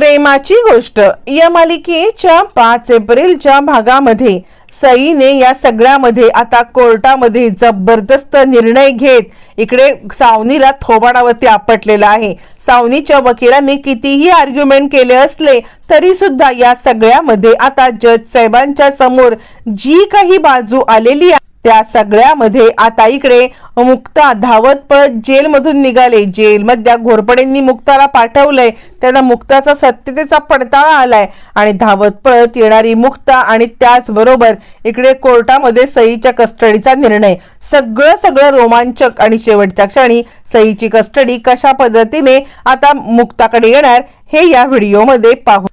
प्रेमाची गोष्ट. या मालिकेच्या पाच एप्रिलच्या भागामध्ये सईने या सगळ्यामध्ये आता कोर्टामध्ये जबरदस्त निर्णय घेत इकडे सावनीला थोबाडावरती आपटलेला आहे. सावनीच्या वकिलांनी कितीही आर्ग्युमेंट केले असले तरी सुद्धा या सगळ्यामध्ये आता जज साहेबांच्या समोर जी काही बाजू आलेली आहे त्या सगळ्यामध्ये आता इकडे मुक्ता धावत पळत जेलमधून निघाले. जेलमधल्या घोरपडेंनी मुक्ताला पाठवलंय. त्यांना मुक्ताचा सत्यतेचा पडताळा आलाय. आणि धावत पळत येणारी मुक्ता आणि त्याचबरोबर इकडे कोर्टामध्ये सईच्या कस्टडीचा निर्णय. सगळं सगळं रोमांचक आणि शेवटच्या क्षणी सईची कस्टडी कशा पद्धतीने आता मुक्ताकडे येणार हे या व्हिडिओमध्ये पाहू.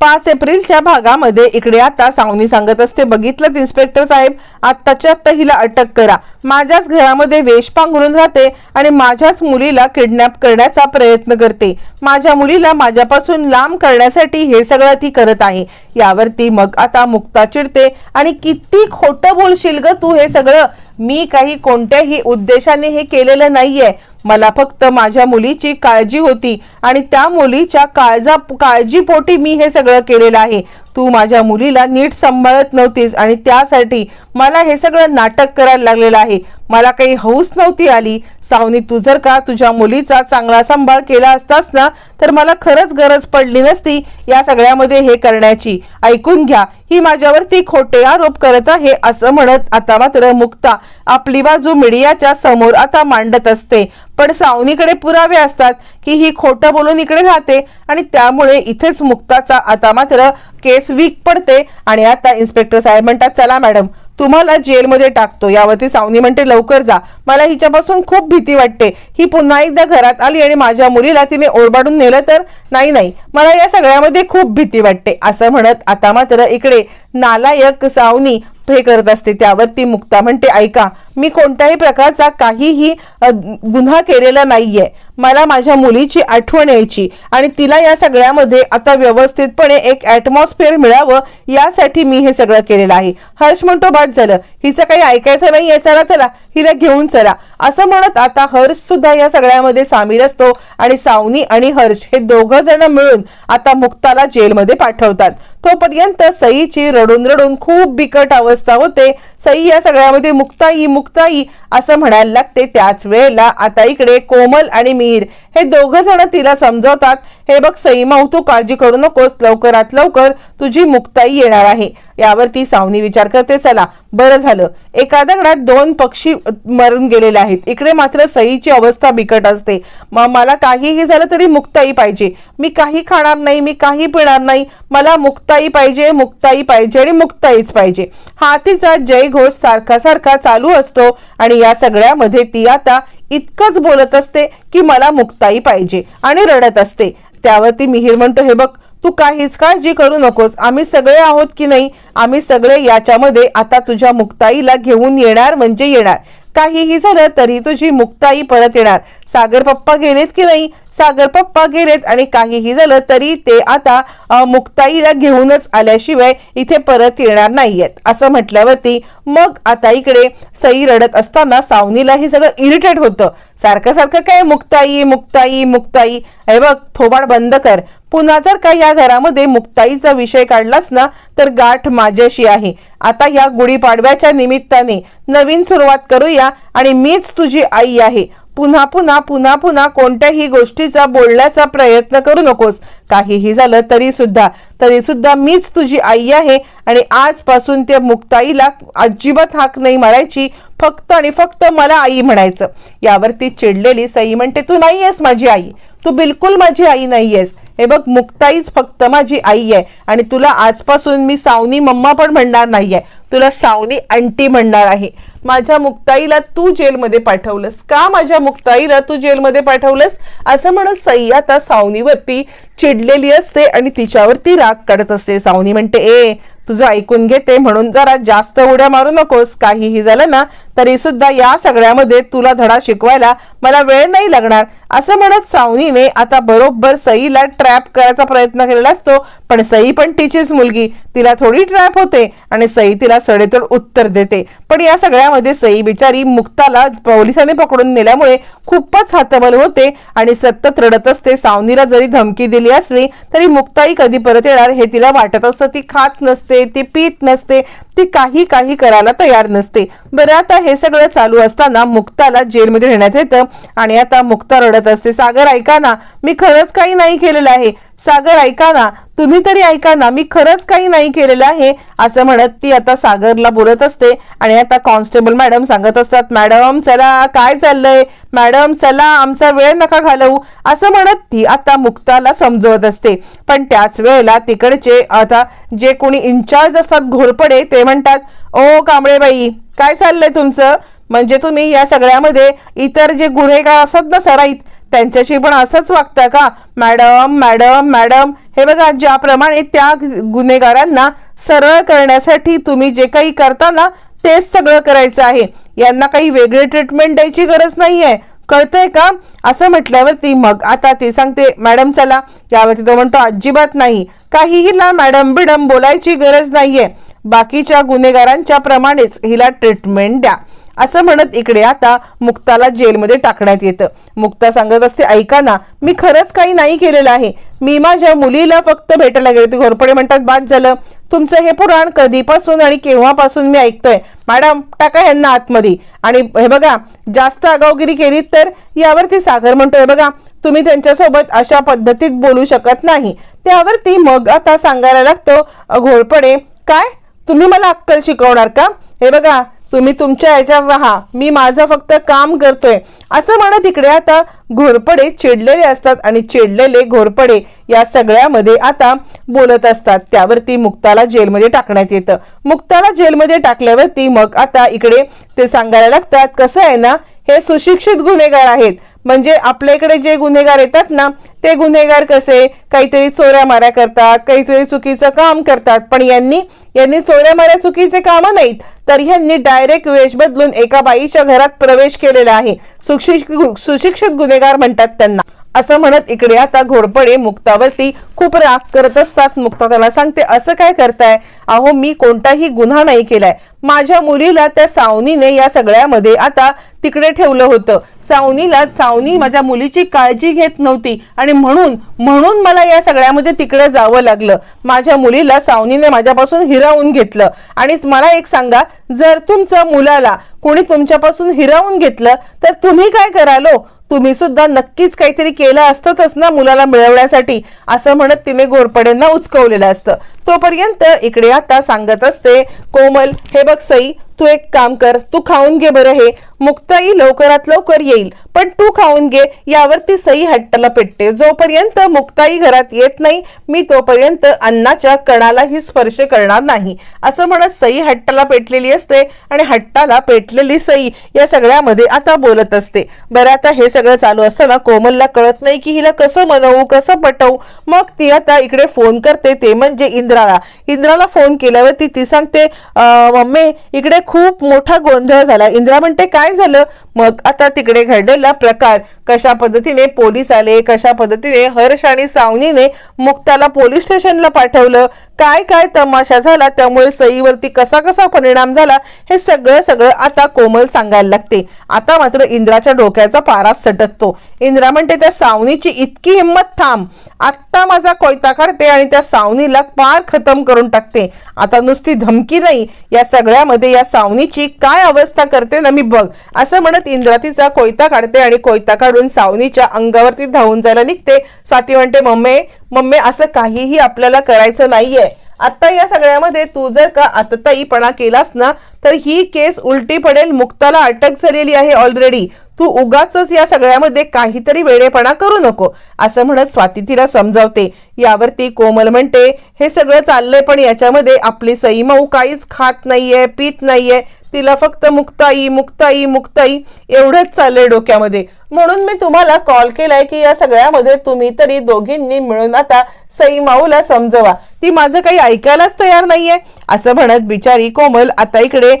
पाच एप्रिलच्या भागामध्ये इकडे आता सावनी सांगत असते. बघितलं इन्स्पेक्टर साहेब आत्ताच्या आत्ता हिला अटक करा. माझ्याच घरामध्ये वेश पांघरून राहते आणि माझ्याच मुलीला किडनॅप करण्याचा प्रयत्न करते. माझ्या मुलीला माझ्यापासून लांब करण्यासाठी हे सगळं ती करत आहे. यावरती मग आता मुक्ता चिडते आणि किती खोटं बोलशील ग तू हे सगळं? मी काही कोणत्याही उद्देशाने हे केलेलं नाहीये. मला फक्त माझ्या मुलीची काळजी होती आणि त्या मुलीच्या काळजा काळजीपोटी मी हे सगळं केलेलं आहे. तू माझ्या मुलीला नीट सांभाळत नव्हतीस आणि त्यासाठी मला हे सगळं नाटक करायला लागलेलं आहे. मला काही हौस नव्हती आली. सावनी तू जर का तुझ्या मुलीचा चांगला सांभाळ केला असतास ना तर मला खरंच गरज पडली नसती या सगळ्यामध्ये हे करण्याची. ऐकून घ्या ही माझ्यावरती खोटे आरोप करत आहे असं म्हणत आता मात्र मुक्ता आपली बाजू मीडियाच्या समोर आता मांडत असते. पण सावनीकडे पुरावे असतात. की ही खोटं बोलून इकडे राहते आणि त्यामुळे इथेच मुक्ताचा आता मात्र केस वीक पडते आणि आता इन्स्पेक्टर साहेब म्हणतात चला मॅडम तुम्हाला जेलमध्ये टाकतो. यावरती सावनी म्हणते लवकर जा. मला हिच्यापासून खूप भीती वाटते. ही पुन्हा एकदा घरात आली आणि माझ्या मुलीला तिने ओरबाडून नेलं तर नाही नाही. मला या सगळ्यामध्ये खूप भीती वाटते. असं म्हणत आता मात्र इकडे नालायक सावनी हे करत असते. त्यावरती मुक्ता म्हणते ऐका मी कोणत्याही प्रकारचा काहीही गुन्हा केलेला नाहीये. मला माझ्या मुलीची आठवण यायची आणि तिला या सगळ्यामध्ये आता व्यवस्थितपणे एक ॲटमॉस्फिअर मिळावं यासाठी मी हे सगळं केलेलं आहे. हर्ष म्हणतो बाद झालं. हिचं काही ऐकायचं नाही आहे चला चला. हिला घेऊन चला. असं म्हणत आता हर्ष सुद्धा या सगळ्यामध्ये सामील असतो आणि सावनी आणि हर्ष हे दोघं जण मिळून आता मुक्ताला जेलमध्ये पाठवतात. तोपर्यंत सईची रडून रडून खूप बिकट अवस्था होते. सई या सगळ्यामध्ये मुक्ताई मुक्ताई असं म्हणायला लागते. त्याच वेळेला आता इकडे कोमल आणि मीर हे दोघं जण तिला समजवतात. हे बघ सईमाऊ तू काळजी करू नकोस. लवकरात लवकर तुझी मुक्ताई येणार आहे. यावर ती सावनी विचार करते. चला बरं झालं. एका दगडात दोन पक्षी मरून गेलेले आहेत. इकडे मात्र सईची अवस्था बिकट असते. मग मला काहीही झालं तरी मुक्ताई पाहिजे. मी काही खाणार नाही मी काही पिणार नाही. मला मुक्ताई पाहिजे मुक्ताई पाहिजे आणि मुक्ताईच पाहिजे. हा तिचा जयघोष सारखा सारखा चालू असतो आणि या सगळ्यामध्ये ती आता इतकंच बोलत असते की मला मुक्ताई पाहिजे आणि रडत असते. त्यावरती मिहीर म्हणतो हे बघ तू काहीच काळजी करू नकोस. आम्ही सगळे आहोत की नाही? आम्ही सगळे याच्यामध्ये आता तुझ्या मुक्ताईला घेऊन येणार म्हणजे येणार. काहीही झालं तरी तुझी मुक्ताई परत येणार. सागर पप्पा गेलेत की नाही? सागर पप्पा गेलेत आणि काहीही झालं तरी ते आता मुक्ताईला घेऊनच आल्याशिवाय इथे परत येणार नाहीयेत. असं म्हटल्यावरती मग आता इकडे सई रडत असताना सावनीला हे सगळं इरिटेट होतं. सारखं सारखं काय मुक्ताई मुक्ताई मुक्ताई? हे बघ थोबाड बंद कर. पुन्हा जर का या घरामध्ये मुक्ताईचा विषय काढलास ना तर गाठ माझ्याशी आहे. आता या गुढीपाडव्याच्या निमित्ताने नवीन सुरुवात करूया आणि मीच तुझी आई आहे. पुन्हा पुन्हा पुन्हा पुन्हा कोणत्याही गोष्टीचा बोलण्याचा प्रयत्न करू नकोस. काहीही झालं तरी सुद्धा तरी सुद्धा मीच तुझी आई आहे आणि आजपासून त्या मुक्ताईला अजिबात हाक नाही मारायची. फक्त आणि फक्त मला आई म्हणायचं. यावरती चिडलेली सई म्हणते तू नाही आहेस माझी आई. तू बिलकुल माझी आई नाही आहेस हे बघ मुक्ताईच फक्त माझी आई आहे आणि तुला आजपासून मी सावनी मम्मा पण म्हणणार नाही आहे तुला सावनी अंटी म्हणणार आहे. माझ्या मुक्ताईला तू जेलमध्ये पाठवलंस. का माझ्या मुक्ताईला तू जेलमध्ये पाठवलंस? असं म्हणत सई आता सावनीवरती चिडलेली असते आणि तिच्यावरती राग काढत असते. सावनी म्हणते ए तुझं ऐकून घेते म्हणून जरा जास्त उड्या मारू नकोस. काहीही झालं ना तरी सुद्धा या सगळ्यामध्ये तुला धडा शिकवायला मला वेळ नाही लागणार. असं म्हणत सावनीने आता बरोबर सईला ट्रॅप करायचा प्रयत्न केलेला असतो पण सई पण तिचीच मुलगी. तिला थोडी ट्रॅप होते आणि सई तिला सडेतोड उत्तर देते. पण या सगळ्यामध्ये सई बिचारी मुक्ताला पोलिसांनी पकडून नेल्यामुळे खूपच हातबल होते आणि सतत रडत असते. सावनीला जरी धमकी दिली असली तरी मुक्ताई कधी परत येणार हे तिला वाटत असतं. ती खात नसते ती पीत नसते ती काही काही करायला तयार नसते. बरं आता हे सगळं चालू असताना मुक्ताला जेलमध्ये नेण्यात येतं. आणि आता मुक्ता रडत असते. सागर ऐका ना मी खरंच काही नाही केलेलं आहे. सागर ऐका ना. तुम्ही तरी ऐका ना मी खरंच काही नाही केलेलं आहे असं म्हणत ती आता सागरला बोलत असते आणि आता कॉन्स्टेबल मॅडम सांगत असतात मॅडम चला काय चाललंय? मॅडम चला आमचा वेळ नका घालवू. असं म्हणत ती आता मुक्ताला समजवत असते. पण त्याच वेळेला तिकडचे आता जे कोणी इन्चार्ज असतात घोरपडे ते म्हणतात ओ कांबळेबाई काय चाललंय तुमचं? म्हणजे तुम्ही या सगळ्यामध्ये इतर जे गुन्हेगार असतात ना सराईत त्यांच्याशी पण असंच वागता का? Madam madam madam. हे बघा ज्याप्रमाणे त्या गुन्हेगारांना सरळ करण्यासाठी तुम्ही जे काही करता ना तेच सगळं करायचं आहे. यांना काही वेगळी ट्रीटमेंट द्यायची गरज नाही आहे कळतंय का? असं म्हटल्यावरती मग आता ती सांगते मॅडम चला. यावरती तो म्हणतो अजिबात नाही. काहीही ना मॅडम बिडम बोलायची गरज नाहीये. बाकीच्या गुन्हेगारांच्या प्रमाणेच हिला ट्रीटमेंट द्या. असं म्हणत इकडे आता मुक्ताला जेलमध्ये टाकण्यात येतं. मुक्ता सांगत असते ऐका ना मी खरंच काही नाही केलेलं आहे. मी माझ्या मुलीला फक्त भेटायला गेले. ते घोरपडे म्हणतात बाद झालं. तुमचं हे पुराण कधीपासून आणि केव्हापासून मी ऐकतोय? मॅडम टाका ह्यांना आतमध्ये. आणि हे बघा जास्त आगावगिरी केली तर यावरती सागर म्हणतोय. बघा तुम्ही त्यांच्यासोबत अशा पद्धतीत बोलू शकत नाही. त्यावरती मग आता सांगायला लागतो घोरपडे काय? तुम्ही मला अक्कल शिकवणार का? हे बघा तुम्ही तुमच्या ह्याच्यात राहा. मी माझं फक्त काम करतोय. असं म्हणत इकडे आता घोरपडे चिडलेले असतात आणि चिडलेले घोरपडे या सगळ्यामध्ये आता बोलत असतात. त्यावरती मुक्ताला जेलमध्ये टाकण्यात येतं. मुक्ताला जेलमध्ये टाकल्यावरती मग आता इकडे ते सांगायला लागतात कसं आहे ना हे सुशिक्षित गुन्हेगार आहेत. म्हणजे आपल्या इकडे जे गुन्हेगार येतात ना ते गुन्हेगार कसे? काहीतरी चोऱ्या माऱ्या करतात काहीतरी चुकीचं काम करतात. पण यांनी यांनी चोऱ्या माऱ्या चुकीचे कामं नाहीत तर ह्यांनी डायरेक्ट वेश बदलून एका बाईच्या घरात प्रवेश केलेला आहे. सुशिक्षित सुशिक्षित गुन्हेगार म्हणतात त्यांना. असं म्हणत इकडे आता घोरपडे मुक्तावरती खूप राग करत असतात. मुक्ता त्याला सांगते असं काय करताय? अहो मी कोणताही गुन्हा नाही केलाय. माझ्या मुलीला त्या सावनीने या सगळ्यामध्ये आता तिकडे ठेवलं होतं. सावनीला सावनी माझ्या मुलीची काळजी घेत नव्हती. आणि म्हणून म्हणून मला या सगळ्यामध्ये तिकडे जावं लागलं. माझ्या मुलीला सावनीने माझ्यापासून हिरावून घेतलं. आणि मला एक सांगा जर तुमच्या मुलाला कोणी तुमच्यापासून हिरावून घेतलं तर तुम्ही काय करालो? तुम्ही सुद्धा नक्कीच काहीतरी केलं असतंच ना मुलाला मिळवण्यासाठी? असं म्हणत तिने घोरपडेंना उचकवलेलं असतं. तोपर्यंत इकडे आता सांगत असते कोमल हे बघ सई तू एक काम कर तू खाऊन घे बरं हे. मुक्ताई लवकरात लवकर येईल. पण तू खाऊन घे. यावर ती सई हट्टाला पेटते. जोपर्यंत मुक्ताई घरात येत नाही मी तोपर्यंत अन्नाच्या कणालाही स्पर्श करणार नाही. असं म्हणत सई हट्टाला पेटलेली असते आणि हट्टाला पेटलेली सई या सगळ्यामध्ये आता बोलत असते. बरं आता हे सगळं चालू असताना कोमलला कळत नाही की हिला कसं मनवू कसं पटवू. मग ती आता इकडे फोन करते. ते म्हणजे इंद्राला. इंद्राला फोन केल्यावर ती ती सांगते मम्मी इकडे खूप मोठा गोंधळ झाला. इंद्रा म्हणते काय झालं? मग आता तिकडे घडलेला प्रकार कशा पद्धतीने पोलीस आले कशा पद्धतीने हर्ष आणि सावनीने मुक्ताला पोलीस स्टेशनला पाठवलं काय काय तमाशा झाला त्यामुळे सईवरती कसा कसा परिणाम झाला हे सगळं सगळं आता कोमल सांगायला लागते. आता मात्र इंद्राच्या डोक्याचा पारा सटकतो. इंद्रा म्हणते त्या सावनीची इतकी हिंमत थांब. आत्ता माझा कोयता काढते आणि त्या सावनीला पार खतम करून टाकते. आता नुसती धमकी नाही. या सगळ्यामध्ये या सावनीची काय अवस्था करते ना मी बघ. असं म्हणत इंद्रा तिचा कोयता काढते आणि कोयता काढून सावनीच्या अंगावरती धावून जायला निघते. स्वाती म्हणते मम्मे मम्मे असं काहीही आपल्याला करायचं नाहीये. आता या सगळ्यामध्ये तू जर का आतताईपणा केलास ना तर ही केस उलटी पडेल मुक्ताला अटक झालेली आहे ऑलरेडी तू उगाच या सगळ्यामध्ये काहीतरी वेडेपणा करू नको असं म्हणत स्वाती तिला समजावते. यावरती कोमल म्हणते हे सगळं चाललंय पण याच्यामध्ये आपली सईमाऊ काहीच खात नाहीये पित नाहीये. तिला फक्त मुक्ताई मुक्ताई मुक्ताई एवढंच चाललंय डोक्यामध्ये. म्हणून मी तुम्हाला कॉल केलाय की या सगळ्यामध्ये तुम्ही तरी दोघींनी मिळून आता सई माऊला समजवा. ती माझं काही ऐकायलाच तयार नाहीये. असं म्हणत बिचारी कोमल आता इकडे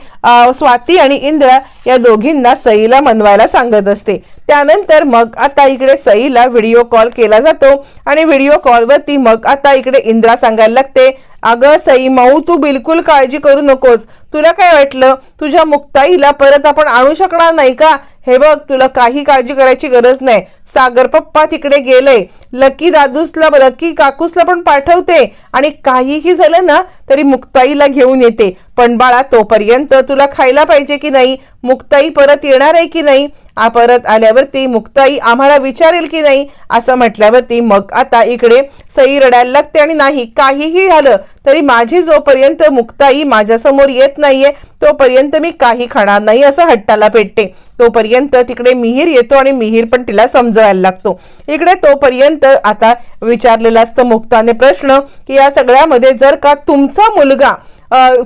स्वाती आणि इंद्रा या दोघींना सईला मनवायला सांगत असते. त्यानंतर मग आता इकडे सईला व्हिडिओ कॉल केला जातो आणि व्हिडिओ कॉलवरती मग आता इकडे इंद्रा सांगायला लागते अगं सई माऊ तू बिलकुल काळजी करू नकोस. तुला काय वाटलं? तुझ्या मुक्ताईला परत आपण आणू शकणार नाही का? हे बघ तुला काही काळजी करायची गरज नाही. सागर पप्पा तिकडे गेले. लकी दादूसला लकी काकूसला पण पाठवते. आणि काहीही झालं ना तरी मुक्ताईला घेऊन येते. पण बाळा तोपर्यंत तुला खायला पाहिजे की नाही? मुक्ताई परत येणार आहे की नाही? आ परत आल्यावरती मुक्ताई आम्हाला विचारेल की नाही? असं म्हटल्यावरती मग आता इकडे सई रडायला लागते आणि नाही काहीही झालं तरी माझी जोपर्यंत मुक्ताई माझ्यासमोर येत नाहीये तोपर्यंत मी काही खाणार नाही असं हट्टाला पेटते. तोपर्यंत तिकडे मिहीर येतो आणि मिहीर पण तिला समजवायला लागतो. इकडे तोपर्यंत आता विचारलेला असतं मुक्ताने प्रश्न की या सगळ्यामध्ये जर का तुमचा मुलगा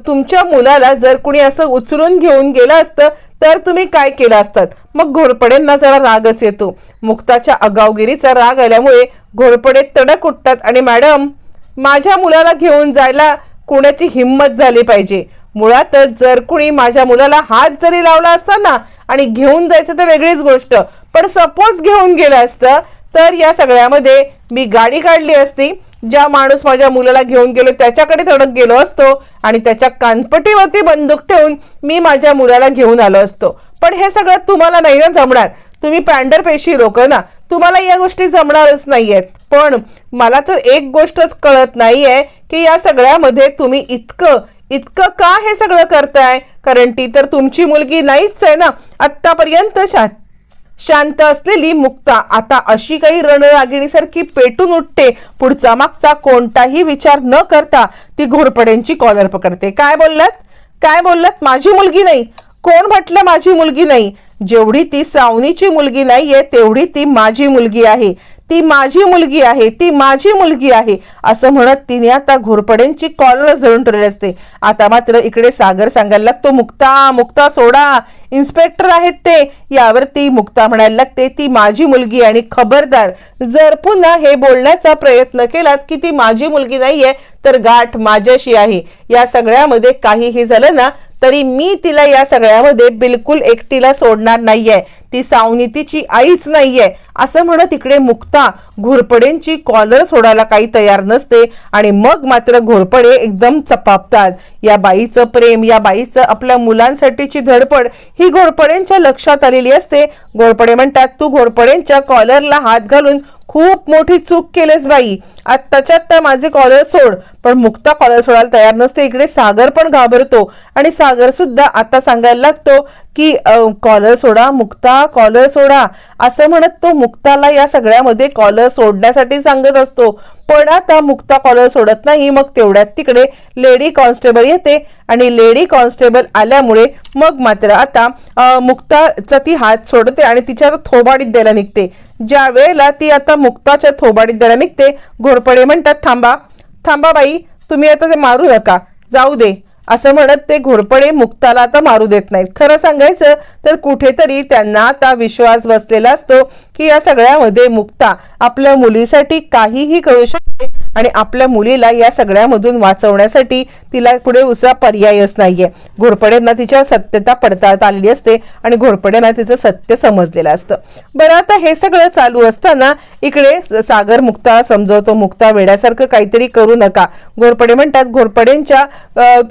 तुमच्या मुलाला जर कुणी असं उचलून घेऊन गेलं असतं तर तुम्ही काय केलं असतात? मग घोरपडेंना जरा रागच येतो. मुक्ताच्या अगावगिरीचा राग आल्यामुळे घोरपडे तडक उठतात आणि मॅडम माझ्या मुलाला घेऊन जायला कोणाची हिंमत झाली पाहिजे? मुळातच जर कुणी माझ्या मुलाला हात जरी लावला असता ना आणि घेऊन जायचं तर वेगळीच गोष्ट. पण सपोज घेऊन गेलं असतं तर या सगळ्यामध्ये मी गाडी काढली असती ज्या माणूस माझ्या मुलाला घेऊन गेलो त्याच्याकडे धडक गेलो असतो आणि त्याच्या कानपटीवरती बंदूक ठेवून मी माझ्या मुलाला घेऊन आलो असतो. पण हे सगळं तुम्हाला नाही ना जमणार. तुम्ही पॅन्डर पेशी लोक ना तुम्हाला या गोष्टी जमणारच नाहीयेत. पण मला तर एक गोष्टच कळत नाहीये की या सगळ्यामध्ये तुम्ही इतकं इतकं का हे सगळं करताय? कारण ती तर तुमची मुलगी नाहीच आहे ना. आत्तापर्यंत शा शांत असलेली मुक्ता. आता अशी काही रणरागिणीसारखी पेटून उठते. पुढचा मागचा कोणताही विचार न करता ती घोरपड्यांची कॉलर पकडते. काय बोललात? काय बोललात? माझी मुलगी नाही. कोण म्हटलं माझी मुलगी नाही? जेवढी ती सावनीची मुलगी नाहीये तेवढी ती माझी मुलगी आहे. ती माझी मुलगी आहे ती माझी मुलगी आहे असं म्हणत तिने आता घोरपड्यांची कॉलर धरून ठेवली असते. आता मात्र इकडे सागर सांगायला लागतो मुक्ता मुक्ता सोडा इन्स्पेक्टर आहेत ते. यावरती मुक्ता म्हणायला लागते ती माझी मुलगी आणि खबरदार. जर पुन्हा हे बोलण्याचा प्रयत्न केलात की ती माझी मुलगी नाहीये तर गाठ माझ्याशी आहे. या सगळ्यामध्ये काहीही झालं ना तरी मी तिला या सगळ्यामध्ये बिलकुल एकटीला सोडणार नाहीये. ती सावनीतीची आईच नाहीये. असं म्हणत इकडे मुक्ता घोरपडेंची कॉलर सोडायला काही तयार नसते आणि मग मात्र घोरपडे एकदम चपापतात. या बाईचं प्रेम या बाईचं आपल्या मुलांसाठीची धडपड ही घोरपडेंच्या लक्षात आलेली असते. घोरपडे म्हणतात तू घोरपडेंच्या कॉलरला हात घालून खूप मोठी चूक केलेस बाई. आत्ताच्यात त्या माझे कॉलर सोड. पण मुक्ता कॉलर सोडायला तयार नसते. इकडे सागर पण घाबरतो. आणि सागर सुद्धा आता सांगायला लागतो की कॉलर सोडा मुक्ता कॉलर सोडा. असं म्हणत तो मुक्ताला या सगळ्यामध्ये कॉलर सोडण्यासाठी सांगत असतो. पण आता मुक्ता कॉलर सोडत नाही. मग तेवढ्यात तिकडे लेडी कॉन्स्टेबल येते. आणि लेडी कॉन्स्टेबल आल्यामुळे मग मात्र आता मुक्ताचा ती हात सोडते आणि तिच्या थोबाडीत द्यायला निघते. ज्या वेळेला ती आता मुक्ताच्या थोबाडीत द्यायला निघते घोरपडे म्हणतात थांबा थांबा बाई तुम्ही आता ते मारू नका जाऊ दे. असं म्हणत ते घोरपडे मुक्ताला आता मारू देत नाहीत. खरं सांगायचं तर कुठेतरी त्यांना आता विश्वास बसलेला असतो की या सगळ्यामध्ये मुक्ता आपल्या मुलीसाठी काहीही करू शकते आणि आपल्या मुलीला या सगळ्यामधून वाचवण्यासाठी तिला पुढे दुसरा पर्यायच नाहीये. घोरपडेंना तिच्या सत्यता पडताळता आलेली असते आणि घोरपडेंना तिचं सत्य समजलेलं असतं. बरं आता हे सगळं चालू असताना इकडे सागर मुक्ता समजवतो मुक्ता वेड्यासारखं काहीतरी करू नका. घोरपडे म्हणतात घोरपडेंच्या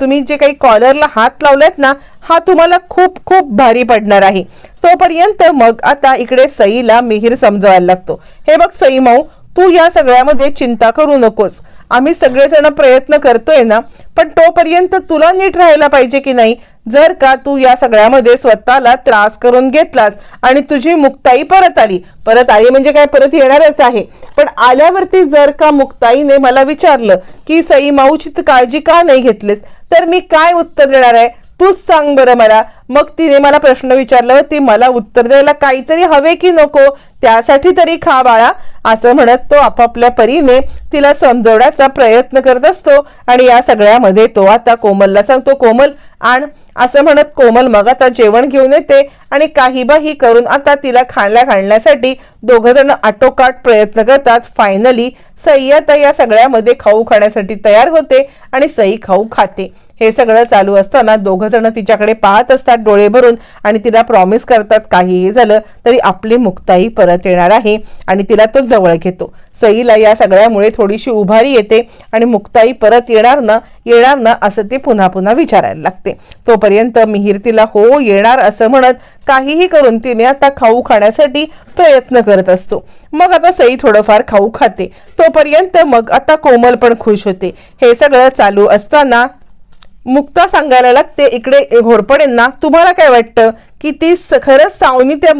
तुम्ही तुम्ही जे काही कॉलरला हात लावलेत ना हा तुम्हाला खूप खूप भारी पडणार आहे. तोपर्यंत मग आता इकडे सईला मिहीर समजवायला लागतो. हे बघ सई माऊ तू या सगळ्यामध्ये चिंता करू नकोस. आम्ही सगळेजण प्रयत्न करतोय ना पण तोपर्यंत तुला नीट राहायला पाहिजे की नाही? जर का तू या सगळ्यामध्ये स्वतःला त्रास करून घेतलास आणि तुझी मुक्ताई परत आली परत आली म्हणजे काय परत येणारच आहे. पण आल्यावरती जर का मुक्ताईने मला विचारलं की सई माऊची काळजी का नाही घेतलीस? तर मी काय उत्तर देणार आहे? तूच सांग बरं मला. मग तिने मला प्रश्न विचारल्यावर ती मला उत्तर द्यायला काहीतरी हवे की नको? त्यासाठी तरी खा बाळा. असं म्हणत तो आपापल्या परीने तिला समजवण्याचा प्रयत्न करत असतो आणि या सगळ्यामध्ये तो आता कोमलला सांगतो कोमल आण. असं म्हणत कोमल मग आता जेवण घेऊन येते आणि काही बाही करून आता तिला खायला घालण्यासाठी दोघ जण आटोकाट प्रयत्न करतात. फायनली सई आता या सगळ्यामध्ये खाऊ खाण्यासाठी तयार होते आणि सई खाऊ खाते. हे सगळं चालू असताना दोघं जण तिच्याकडे पाहत असतात डोळे भरून. आणि तिला प्रॉमिस करतात काहीही झालं तरी आपली मुक्ताई परत येणार आहे आणि तिला तो जवळ घेतो. सईला या सगळ्यामुळे थोडीशी उभारी येते आणि मुक्ताई परत येणार ना येणार ना असं ते पुन्हा पुन्हा विचारायला लागते. तोपर्यंत मिहीर तिला हो येणार असं म्हणत काहीही करून तिने आता खाऊ खाण्यासाठी प्रयत्न करत असतो. मग आता सई थोडंफार खाऊ खाते. तोपर्यंत मग आता कोमल पण खुश होते. हे सगळं चालू असताना मुक्ता सांगायला लागते इकडे घोरपडेंना तुम्हाला काय वाटतं की ती खरंच सावनी त्या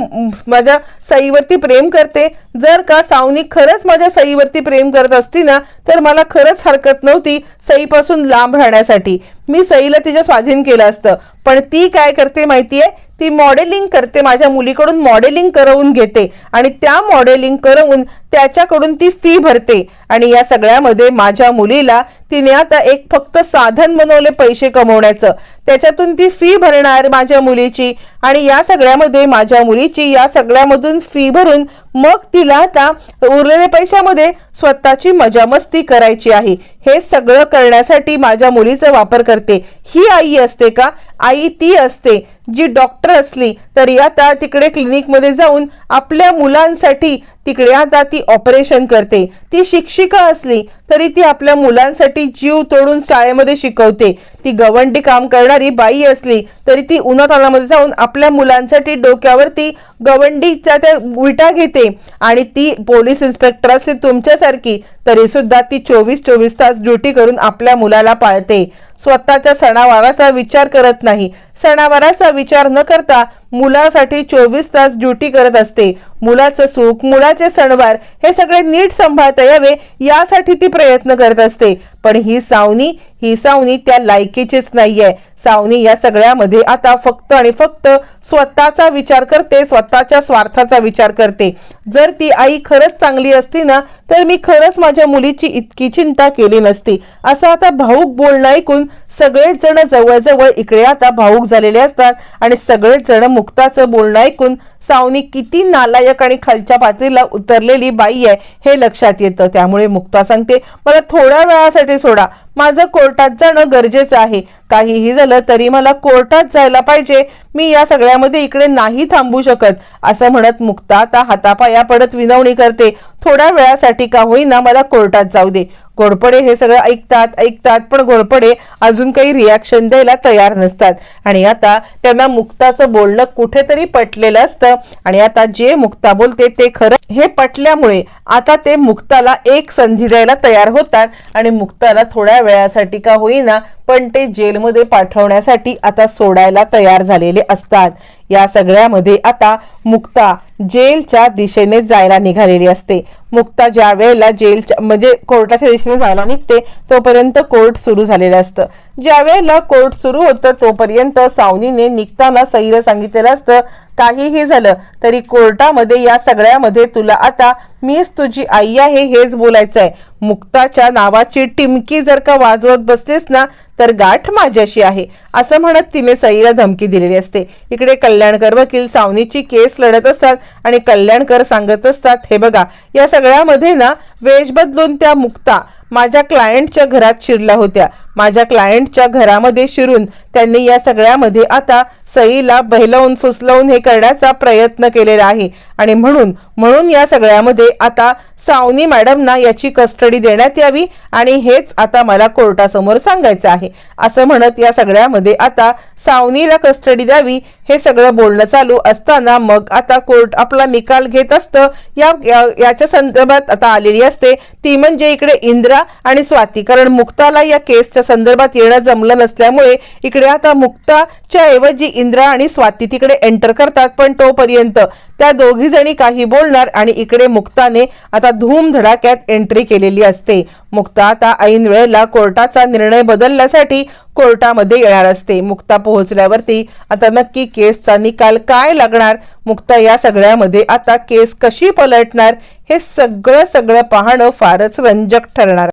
माझ्या सईवरती प्रेम करते? जर का सावनी खरंच माझ्या सईवरती प्रेम करत असती ना तर मला खरंच हरकत नव्हती सईपासून लांब राहण्यासाठी. मी सईला तिच्या स्वाधीन केलं असतं. पण ती काय करते माहितीये? ती मॉडेलिंग करते माझ्या मुलीकडून मॉडेलिंग करवून घेते आणि त्या मॉडेलिंग करवून त्याच्याकडून ती फी भरते. आणि या सगळ्यामध्ये माझ्या मुलीला तिने आता एक फक्त साधन बनवले पैसे कमवण्याचं. त्याच्यातून ती फी भरणार माझ्या मुलीची. आणि या सगळ्यामध्ये माझ्या मुलीची या सगळ्यामधून फी भरून मग तिला आता उरलेल्या पैशामध्ये स्वतःची मजा मस्ती करायची आहे. हे सगळं करण्यासाठी माझ्या मुलीचा वापर करते. ही आई असते का? आई ती असते. जी डॉक्टर असली तरी आता तिकडे क्लिनिकमध्ये जाऊन आपल्या मुलांसाठी तिकडे आता ती ऑपरेशन करते. ती शिक्षिका असली तरी ती आपल्या मुलांसाठी जीव तोडून शाळेमध्ये शिकवते. ती गवंडी काम करणारी बाई असली तरी ती उन्हातानामध्ये जाऊन आपल्या मुलांसाठी डोक्यावरती गवंडीच्या त्या विटा घेते आणि ती पोलीस इन्स्पेक्टर असते तुमच्यासारखी तरी सुद्धा ती चोवीस चोवीस तास ड्युटी करून आपल्या मुलाला पाळते. स्वतःच्या सणावाराचा विचार करत नाही. सणावाराचा विचार न करता मुलासाठी चोवीस तास ड्युटी करत असते. मुलाचं सुख मुलाचे सणवार हे सगळे नीट सांभाळता यावे यासाठी ती प्रयत्न करत असते. पण ही सावनी ही सावनी त्या लायकीचीच नाहीये. सावनी या सगळ्यामध्ये आता फक्त आणि फक्त स्वतःचा विचार करते स्वतःच्या स्वार्थाचा विचार करते. जर ती आई खरंच चांगली असती ना तर मी खरंच माझ्या मुलीची इतकी चिंता केली नसती. असं आता भाऊक बोलणं ऐकून सगळेच जण जवळजवळ इकडे आता भाऊक झालेले असतात आणि सगळेच जण मुक्ताचं बोलणं ऐकून सावनी किती नालायक आणि खालच्या पातळीला उतरलेली बाई आहे हे लक्षात येतं. त्यामुळे मुक्ता सांगते मला थोड्या वेळासाठी सोडा. माझं कोर्टात जाणं गरजेचं आहे. काहीही झालं तरी मला कोर्टात जायला पाहिजे. मी या सगळ्यामध्ये इकडे नाही थांबू शकत. असं म्हणत मुक्ता आता हातापाया पडत विनवणी करते थोड्या वेळासाठी का होईना मला कोर्टात जाऊ दे. घोडपडे हे सगळं ऐकतात ऐकतात पण घोडपडे अजून काही रिॲक्शन द्यायला तयार नसतात. आणि आता त्यांना मुक्ताचं बोलणं कुठेतरी पटलेलं असतं. आणि आता जे मुक्ता बोलते ते खरं हे पटल्यामुळे आता ते मुक्ताला एक संधी द्यायला तयार होतात. आणि मुक्ताला थोड्या वेळासाठी का होईना पण ते जेलमध्ये पाठवण्यासाठी आता सोडायला तयार झालेले असतात. या सगळ्यामध्ये आता मुक्ता जेलच्या दिशेने जायला निघालेली असते. मुक्ता ज्या वेळेला जेलच्या म्हणजे कोर्टाच्या दिशेने जायला निघते तोपर्यंत कोर्ट सुरू झालेलं असतं. ज्या वेळेला कोर्ट सुरू होतं तोपर्यंत सावनीने निघताना सईला सांगितलेलं असतं काहीही झालं तरी कोर्टामध्ये या सगळ्यामध्ये तुला आता मीच तुझी आई आहे हेच बोलायचं आहे मुक्ताच्या नावाची टिमकी जर का वाजवत बसतेस ना तर गाठ माझ्याशी आहे असं म्हणत तिने सईला धमकी दिलेली असते. इकडे कल्याणकर वकील सावनीची केस लढत असतात आणि कल्याणकर सांगत असतात हे बघा या सगळ्यामध्ये ना वेश बदलून त्या मुक्ता माझ्या क्लायंटच्या घरात शिरल्या होत्या. माझ्या क्लायंटच्या घरामध्ये शिरून त्यांनी या सगळ्यामध्ये आता सईला बहलवून फुसलवून हे करण्याचा प्रयत्न केलेला आहे. आणि म्हणून म्हणून या सगळ्यामध्ये आता सावनी मॅडमना याची कस्टडी देण्यात यावी आणि हेच आता मला कोर्टासमोर सांगायचं आहे. असं म्हणत या सगळ्यामध्ये आता सावनीला कस्टडी द्यावी हे सगळं बोलणं चालू असताना मग आता कोर्ट आपला निकाल घेत असतं. या याच्या संदर्भात आता आलेली असते. ती म्हणजे इकडे इंद्रा आणि स्वाती कारण मुक्ताला या केसच्या संदर्भात येणं जमलं नसल्यामुळे इकडे आता मुक्ताच्या ऐवजी इंद्रा आणि स्वाती तिकडे एंटर करतात. पण तोपर्यंत त्या दोघी जणी काही बोलणार आणि इकडे मुक्ताने आता धूम धडाक्यात एंट्री केलेली असते. मुक्ता आता ऐन वेळेला कोर्टाचा निर्णय बदलण्यासाठी कोर्टामध्ये येणार असते. मुक्ता पोहोचल्यावरती आता नक्की केसचा निकाल काय लागणार? मुक्ता या सगळ्यामध्ये आता केस कशी पलटणार? हे सगळं सगळं पाहणं फारच रंजक ठरणार